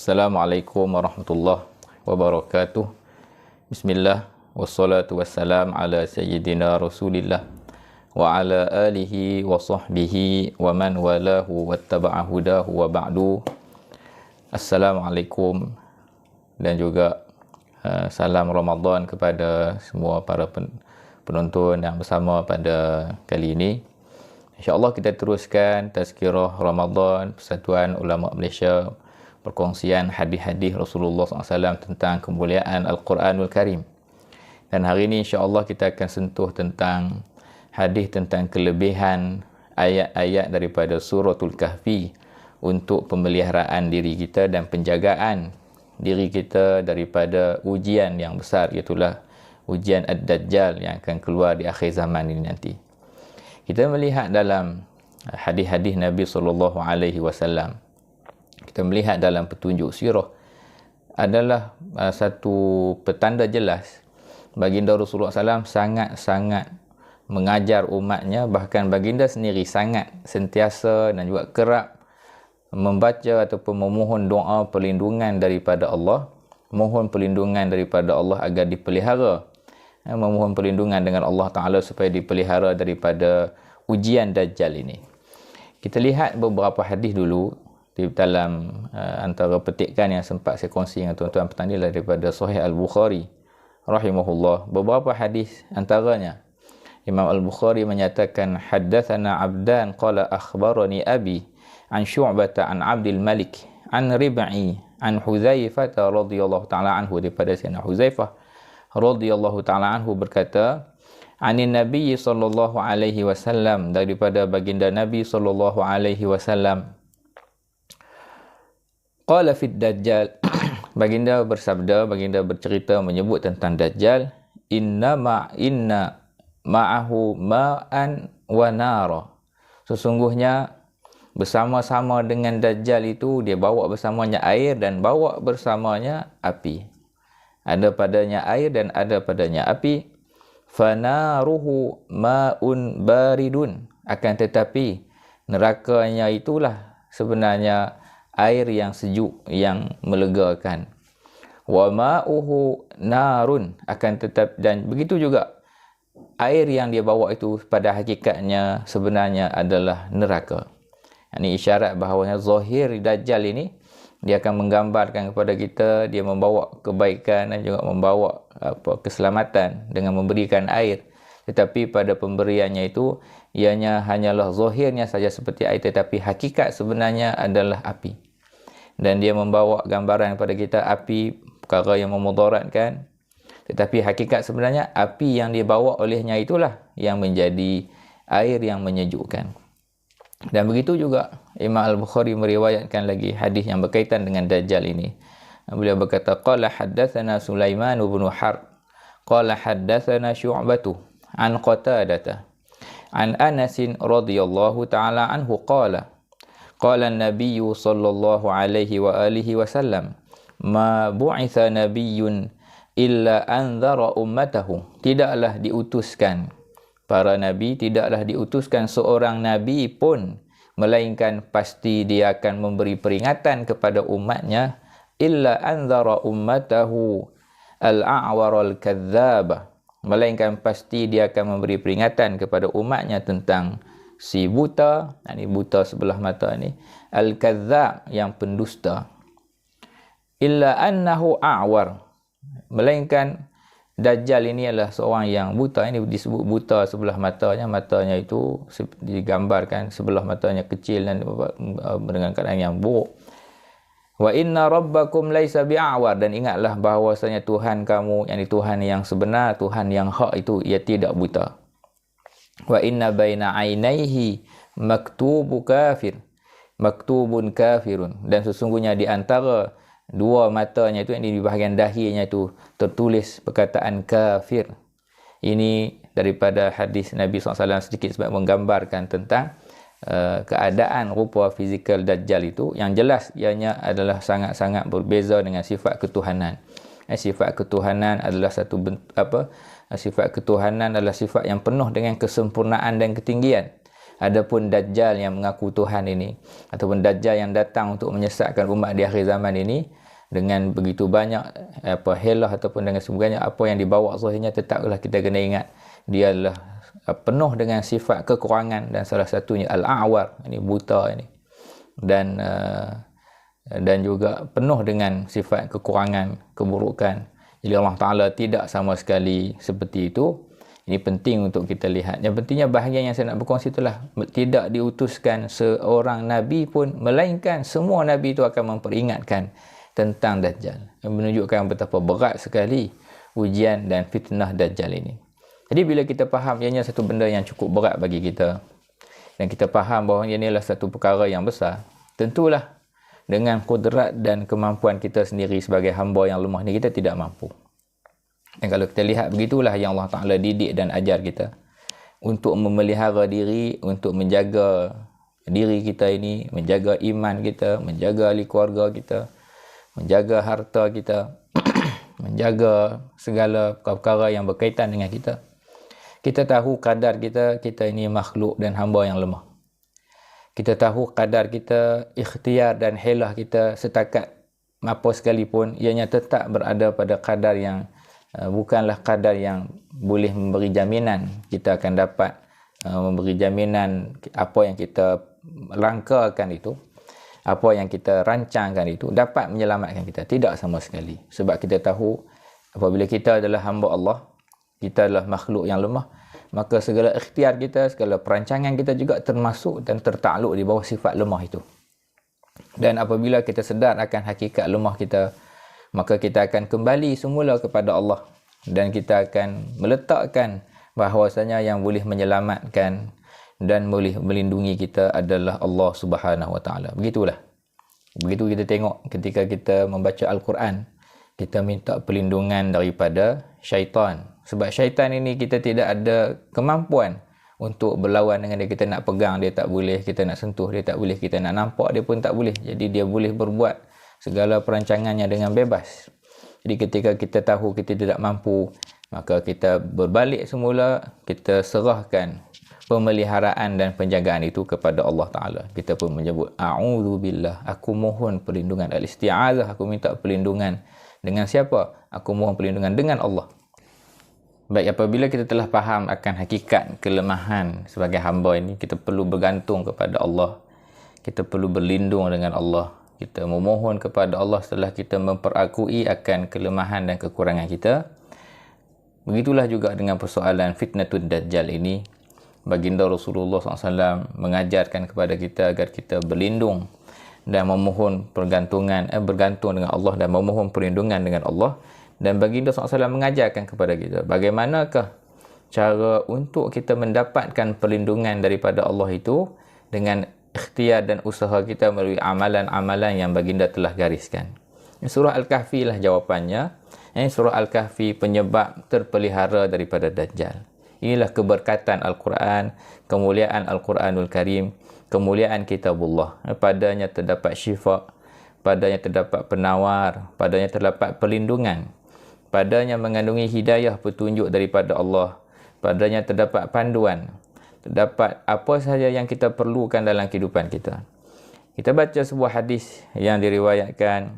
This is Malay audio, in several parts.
Assalamualaikum warahmatullahi wabarakatuh. Bismillah wassalatu wassalam ala sayyidina Rasulillah wa ala alihi wa sahbihi wa man walahu wattaba'a hudahu wa ba'du. Assalamualaikum dan juga uh, salam Ramadan kepada semua para penonton yang bersama pada kali ini. InsyaAllah kita teruskan tazkirah Ramadan Persatuan Ulama Malaysia perkongsian hadis-hadis Rasulullah SAW tentang kemuliaan Al-Quranul Karim. Dan hari ini insya-Allah kita akan sentuh tentang hadis tentang kelebihan ayat-ayat daripada suratul Kahfi untuk pemeliharaan diri kita dan penjagaan diri kita daripada ujian yang besar itulah ujian Ad-Dajjal yang akan keluar di akhir zaman ini nanti kita melihat dalam hadis-hadis Nabi sallallahu alaihi wasallam kita melihat dalam petunjuk sirah adalah uh, satu petanda jelas baginda Rasulullah SAW sangat-sangat mengajar umatnya bahkan baginda sendiri sangat sentiasa dan juga kerap membaca ataupun memohon doa perlindungan daripada Allah mohon perlindungan daripada Allah agar dipelihara Eh, memohon perlindungan dengan Allah Ta'ala supaya dipelihara daripada ujian Dajjal ini. Kita lihat beberapa hadis dulu di dalam uh, antara petikan yang sempat saya kongsi dengan tuan-tuan petani daripada Sahih Al-Bukhari rahimahullah. Beberapa hadis antaranya Imam Al-Bukhari menyatakan haddathana abdan qala akhbarani abi an syu'bata an abdil malik an rib'i an huzaifah radhiyallahu ta'ala anhu. Daripada Sayyidina Huzaifah radhiyallahu taala anhu berkata anin nabi sallallahu alaihi wasallam. Daripada baginda nabi sallallahu alaihi wasallam qala fid dajjal. Baginda bersabda baginda bercerita menyebut tentang dajjal inna ma inna ma'ahu ma'an wa nara. Sesungguhnya bersama-sama dengan dajjal itu dia bawa bersamanya air dan bawa bersamanya api. Ada padanya air dan ada padanya api. Fanaruhu maun baridun. Akan tetapi nerakanya itulah sebenarnya air yang sejuk yang melegakan. Wa ma'uhu narun akan tetap dan begitu juga air yang dia bawa itu pada hakikatnya sebenarnya adalah neraka. Ini isyarat bahawa zahir dajjal ini dia akan menggambarkan kepada kita dia membawa kebaikan dan juga membawa apa keselamatan dengan memberikan air. Tetapi pada pemberiannya itu ianya hanyalah zahirnya saja seperti air tetapi hakikat sebenarnya adalah api dan dia membawa gambaran kepada kita api perkara yang memudaratkan tetapi hakikat sebenarnya api yang dibawa olehnya itulah yang menjadi air yang menyejukkan dan begitu juga Imam Al-Bukhari meriwayatkan lagi hadis yang berkaitan dengan Dajjal ini. Beliau berkata, Qala haddathana Sulaiman bin Harb. Qala haddathana Syu'batu an Qatadata. An Anasin radhiyallahu ta'ala anhu qala. Qala Nabi sallallahu alaihi wa alihi wasallam. Ma bu'itha nabiyyun illa anzara ummatahu. Tidaklah diutuskan para nabi tidaklah diutuskan seorang nabi pun melainkan pasti dia akan memberi peringatan kepada umatnya illa anzara ummatahu al-a'war al-kadzdzab melainkan pasti dia akan memberi peringatan kepada umatnya tentang si buta ini buta sebelah mata ni al-kadzdzab yang pendusta illa annahu a'war melainkan Dajjal ini adalah seorang yang buta. Ini disebut buta sebelah matanya. Matanya itu digambarkan sebelah matanya kecil dan dengan keadaan yang buruk. Wa inna rabbakum laisa bi'awar. Dan ingatlah bahawasanya Tuhan kamu, yang Tuhan yang sebenar, Tuhan yang hak itu, ia tidak buta. Wa inna baina ainaihi maktubu kafir. Maktubun kafirun. Dan sesungguhnya di antara dua matanya itu yang di bahagian dahinya itu tertulis perkataan kafir ini daripada hadis Nabi SAW sedikit sebab menggambarkan tentang uh, keadaan rupa fizikal Dajjal itu yang jelas ianya adalah sangat-sangat berbeza dengan sifat ketuhanan. Eh, sifat ketuhanan adalah satu apa sifat ketuhanan adalah sifat yang penuh dengan kesempurnaan dan ketinggian. Adapun Dajjal yang mengaku Tuhan ini ataupun Dajjal yang datang untuk menyesatkan umat di akhir zaman ini dengan begitu banyak apa helah ataupun dengan sebagainya apa yang dibawa zahirnya tetaplah kita kena ingat dia adalah penuh dengan sifat kekurangan dan salah satunya al-a'war ini buta ini dan uh, dan juga penuh dengan sifat kekurangan keburukan jadi Allah Taala tidak sama sekali seperti itu ini penting untuk kita lihat. Yang pentingnya bahagian yang saya nak berkongsi itulah tidak diutuskan seorang nabi pun melainkan semua nabi itu akan memperingatkan tentang dajjal. Yang menunjukkan betapa berat sekali ujian dan fitnah dajjal ini. Jadi bila kita faham ianya satu benda yang cukup berat bagi kita dan kita faham bahawa ini adalah satu perkara yang besar, tentulah dengan kudrat dan kemampuan kita sendiri sebagai hamba yang lemah ni kita tidak mampu. Dan kalau kita lihat begitulah yang Allah Ta'ala didik dan ajar kita. Untuk memelihara diri, untuk menjaga diri kita ini, menjaga iman kita, menjaga ahli keluarga kita, menjaga harta kita, menjaga segala perkara yang berkaitan dengan kita. Kita tahu kadar kita, kita ini makhluk dan hamba yang lemah. Kita tahu kadar kita, ikhtiar dan helah kita setakat apa sekalipun, ianya tetap berada pada kadar yang Uh, bukanlah kadar yang boleh memberi jaminan kita akan dapat uh, memberi jaminan apa yang kita rangkakan itu apa yang kita rancangkan itu dapat menyelamatkan kita tidak sama sekali sebab kita tahu apabila kita adalah hamba Allah kita adalah makhluk yang lemah maka segala ikhtiar kita segala perancangan kita juga termasuk dan tertakluk di bawah sifat lemah itu dan apabila kita sedar akan hakikat lemah kita maka kita akan kembali semula kepada Allah dan kita akan meletakkan bahawasanya yang boleh menyelamatkan dan boleh melindungi kita adalah Allah Subhanahu Wa Taala. Begitulah. Begitu kita tengok ketika kita membaca Al-Quran, kita minta perlindungan daripada syaitan. Sebab syaitan ini kita tidak ada kemampuan untuk berlawan dengan dia. Kita nak pegang dia tak boleh, kita nak sentuh dia tak boleh, kita nak nampak dia pun tak boleh. Jadi dia boleh berbuat segala perancangannya dengan bebas. Jadi ketika kita tahu kita tidak mampu, maka kita berbalik semula, kita serahkan pemeliharaan dan penjagaan itu kepada Allah Taala. Kita pun menyebut a'udzubillah, aku mohon perlindungan al-isti'azah, aku minta perlindungan dengan siapa? Aku mohon perlindungan dengan Allah. Baik apabila kita telah faham akan hakikat kelemahan sebagai hamba ini, kita perlu bergantung kepada Allah. Kita perlu berlindung dengan Allah kita memohon kepada Allah setelah kita memperakui akan kelemahan dan kekurangan kita. Begitulah juga dengan persoalan fitnatul dajjal ini. Baginda Rasulullah SAW mengajarkan kepada kita agar kita berlindung dan memohon pergantungan, eh, bergantung dengan Allah dan memohon perlindungan dengan Allah. Dan baginda SAW mengajarkan kepada kita bagaimanakah cara untuk kita mendapatkan perlindungan daripada Allah itu dengan ikhtiar dan usaha kita melalui amalan-amalan yang baginda telah gariskan. Surah Al-Kahfi lah jawapannya. Ini surah Al-Kahfi penyebab terpelihara daripada Dajjal. Inilah keberkatan Al-Quran, kemuliaan Al-Quranul Karim, kemuliaan kitabullah. Padanya terdapat syifa, padanya terdapat penawar, padanya terdapat perlindungan. Padanya mengandungi hidayah petunjuk daripada Allah. Padanya terdapat panduan terdapat apa sahaja yang kita perlukan dalam kehidupan kita. Kita baca sebuah hadis yang diriwayatkan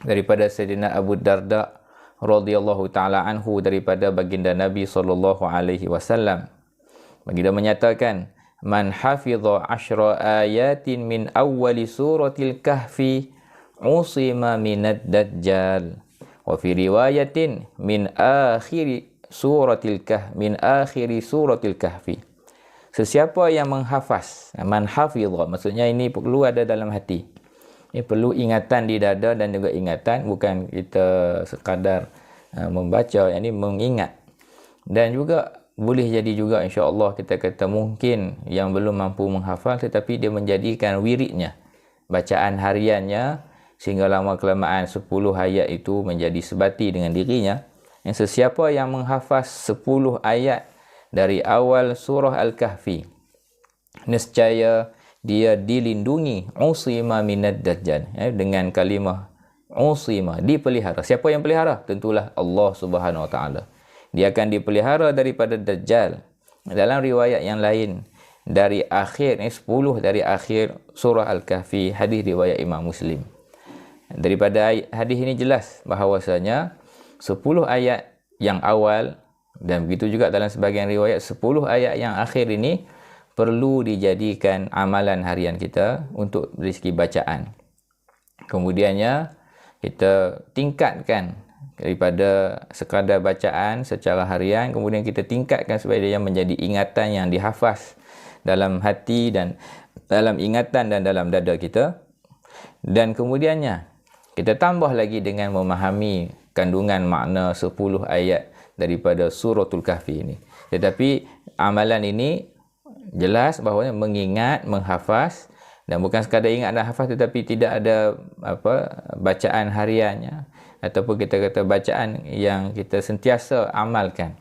daripada Sayyidina Abu Darda radhiyallahu taala anhu daripada baginda Nabi sallallahu alaihi wasallam. Baginda menyatakan, "Man hafidha ashra ayatin min awwali suratil kahfi usima minad dajjal." Wa fi riwayatin min akhir suratil kahfi min akhir suratil kahfi. Sesiapa yang menghafaz, man hafizah, maksudnya ini perlu ada dalam hati. Ini perlu ingatan di dada dan juga ingatan, bukan kita sekadar uh, membaca, ini mengingat. Dan juga boleh jadi juga insya-Allah kita kata mungkin yang belum mampu menghafal tetapi dia menjadikan wiridnya bacaan hariannya sehingga lama kelamaan 10 ayat itu menjadi sebati dengan dirinya yang sesiapa yang menghafaz 10 ayat dari awal surah Al-Kahfi. Nescaya dia dilindungi usima minad dajjal eh, dengan kalimah usima dipelihara. Siapa yang pelihara? Tentulah Allah Subhanahu Wa Taala. Dia akan dipelihara daripada dajjal. Dalam riwayat yang lain dari akhir ni 10 dari akhir surah Al-Kahfi hadis riwayat Imam Muslim. Daripada hadis ini jelas bahawasanya 10 ayat yang awal dan begitu juga dalam sebahagian riwayat 10 ayat yang akhir ini perlu dijadikan amalan harian kita untuk segi bacaan. Kemudiannya kita tingkatkan daripada sekadar bacaan secara harian kemudian kita tingkatkan supaya dia menjadi ingatan yang dihafaz dalam hati dan dalam ingatan dan dalam dada kita dan kemudiannya kita tambah lagi dengan memahami kandungan makna 10 ayat daripada suratul kahfi ini tetapi amalan ini jelas bahawa mengingat menghafaz dan bukan sekadar ingat dan hafaz tetapi tidak ada apa bacaan hariannya ataupun kita kata bacaan yang kita sentiasa amalkan.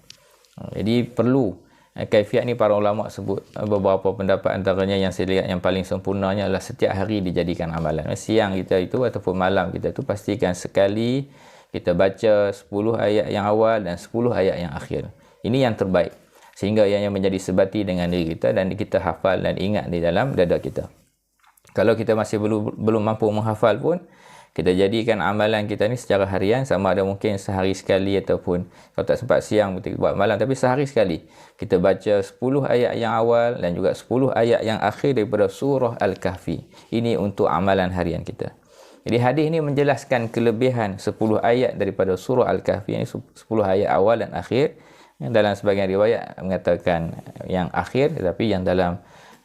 Jadi perlu kaifiat ni para ulama sebut eh, beberapa pendapat antaranya yang saya lihat yang paling sempurnanya adalah setiap hari dijadikan amalan. Siang kita itu ataupun malam kita itu pastikan sekali kita baca 10 ayat yang awal dan 10 ayat yang akhir. Ini yang terbaik. Sehingga ianya menjadi sebati dengan diri kita dan kita hafal dan ingat di dalam dada kita. Kalau kita masih belum belum mampu menghafal pun, kita jadikan amalan kita ni secara harian sama ada mungkin sehari sekali ataupun kalau tak sempat siang kita buat malam tapi sehari sekali. Kita baca 10 ayat yang awal dan juga 10 ayat yang akhir daripada surah Al-Kahfi. Ini untuk amalan harian kita. Jadi hadis ini menjelaskan kelebihan 10 ayat daripada surah Al-Kahfi ini 10 ayat awal dan akhir. Dalam sebagian riwayat mengatakan yang akhir tetapi yang dalam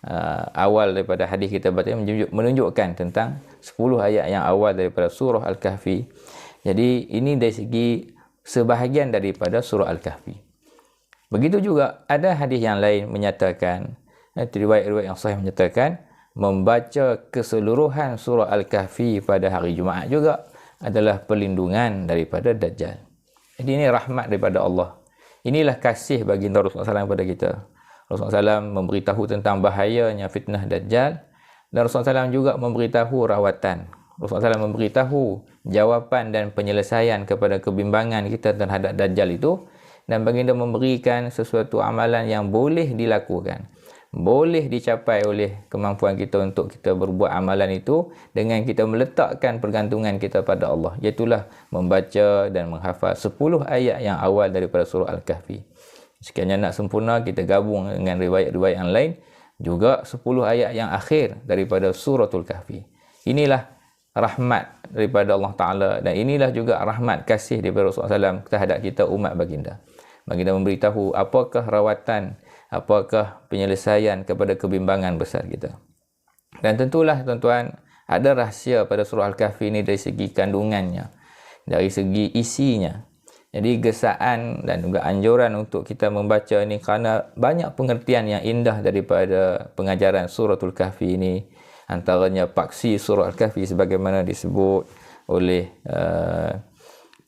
uh, awal daripada hadis kita baca menunjuk, menunjukkan tentang 10 ayat yang awal daripada surah Al-Kahfi. Jadi ini dari segi sebahagian daripada surah Al-Kahfi. Begitu juga ada hadis yang lain menyatakan eh, riwayat-riwayat yang sahih menyatakan membaca keseluruhan surah Al-Kahfi pada hari Jumaat juga adalah perlindungan daripada Dajjal. Jadi ini rahmat daripada Allah. Inilah kasih bagi Rasulullah SAW kepada kita. Rasulullah SAW memberitahu tentang bahayanya fitnah Dajjal dan Rasulullah SAW juga memberitahu rawatan. Rasulullah SAW memberitahu jawapan dan penyelesaian kepada kebimbangan kita terhadap Dajjal itu dan baginda memberikan sesuatu amalan yang boleh dilakukan. Boleh dicapai oleh kemampuan kita untuk kita berbuat amalan itu dengan kita meletakkan pergantungan kita pada Allah. Iaitulah membaca dan menghafal 10 ayat yang awal daripada surah Al-Kahfi. Sekiranya nak sempurna, kita gabung dengan riwayat-riwayat yang lain. Juga 10 ayat yang akhir daripada suratul kahfi. Inilah rahmat daripada Allah Ta'ala. Dan inilah juga rahmat kasih daripada Rasulullah SAW terhadap kita umat baginda. Baginda memberitahu apakah rawatan, apakah penyelesaian kepada kebimbangan besar kita. Dan tentulah tuan-tuan, ada rahsia pada surah Al-Kahfi ini dari segi kandungannya. Dari segi isinya. Jadi gesaan dan juga anjuran untuk kita membaca ini kerana banyak pengertian yang indah daripada pengajaran suratul kahfi ini antaranya paksi surah al-kahfi sebagaimana disebut oleh uh,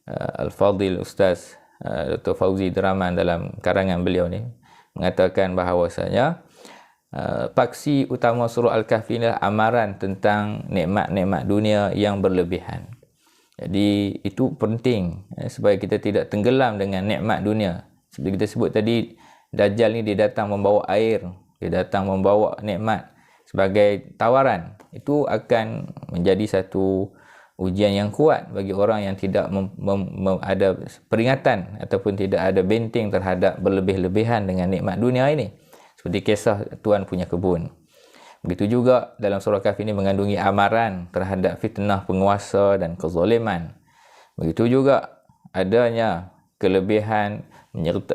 uh, Al-Fadil Ustaz uh, Dr. Fauzi Deraman dalam karangan beliau ni mengatakan bahawasanya uh, paksi utama surah al-kahfi adalah amaran tentang nikmat-nikmat dunia yang berlebihan jadi itu penting eh, supaya kita tidak tenggelam dengan nikmat dunia. Seperti kita sebut tadi, Dajjal ni dia datang membawa air, dia datang membawa nikmat sebagai tawaran. Itu akan menjadi satu ujian yang kuat bagi orang yang tidak mem, mem, mem, ada peringatan ataupun tidak ada benteng terhadap berlebih-lebihan dengan nikmat dunia ini. Seperti kisah tuan punya kebun. Begitu juga dalam surah Kahf ini mengandungi amaran terhadap fitnah penguasa dan kezaliman. Begitu juga adanya kelebihan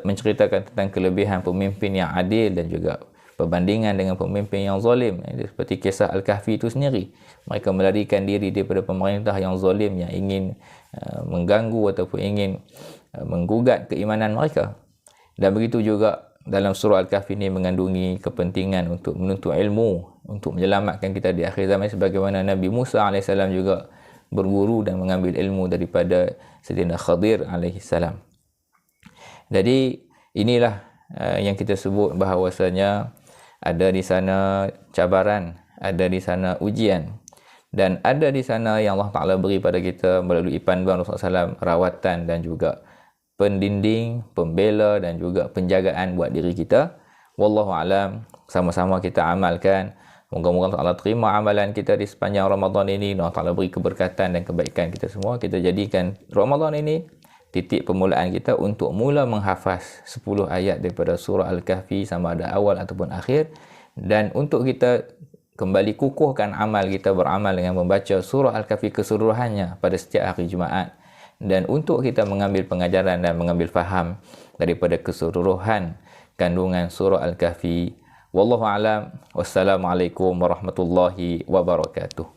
menceritakan tentang kelebihan pemimpin yang adil dan juga perbandingan dengan pemimpin yang zalim. Seperti kisah Al-Kahfi itu sendiri. Mereka melarikan diri daripada pemerintah yang zalim yang ingin uh, mengganggu ataupun ingin uh, menggugat keimanan mereka. Dan begitu juga dalam surah Al-Kahfi ini mengandungi kepentingan untuk menuntut ilmu untuk menyelamatkan kita di akhir zaman sebagaimana Nabi Musa AS juga berguru dan mengambil ilmu daripada Sayyidina Khadir AS. Jadi inilah uh, yang kita sebut bahawasanya ada di sana cabaran, ada di sana ujian dan ada di sana yang Allah Ta'ala beri pada kita melalui panduan Rasulullah SAW rawatan dan juga pendinding, pembela dan juga penjagaan buat diri kita. Wallahu alam sama-sama kita amalkan. Moga-moga Allah terima amalan kita di sepanjang Ramadan ini. Allah Ta'ala beri keberkatan dan kebaikan kita semua. Kita jadikan Ramadan ini titik permulaan kita untuk mula menghafaz 10 ayat daripada surah Al-Kahfi sama ada awal ataupun akhir. Dan untuk kita kembali kukuhkan amal kita beramal dengan membaca surah Al-Kahfi keseluruhannya pada setiap hari Jumaat. Dan untuk kita mengambil pengajaran dan mengambil faham daripada keseluruhan kandungan surah Al-Kahfi Wallahu alam. Wassalamualaikum warahmatullahi wabarakatuh.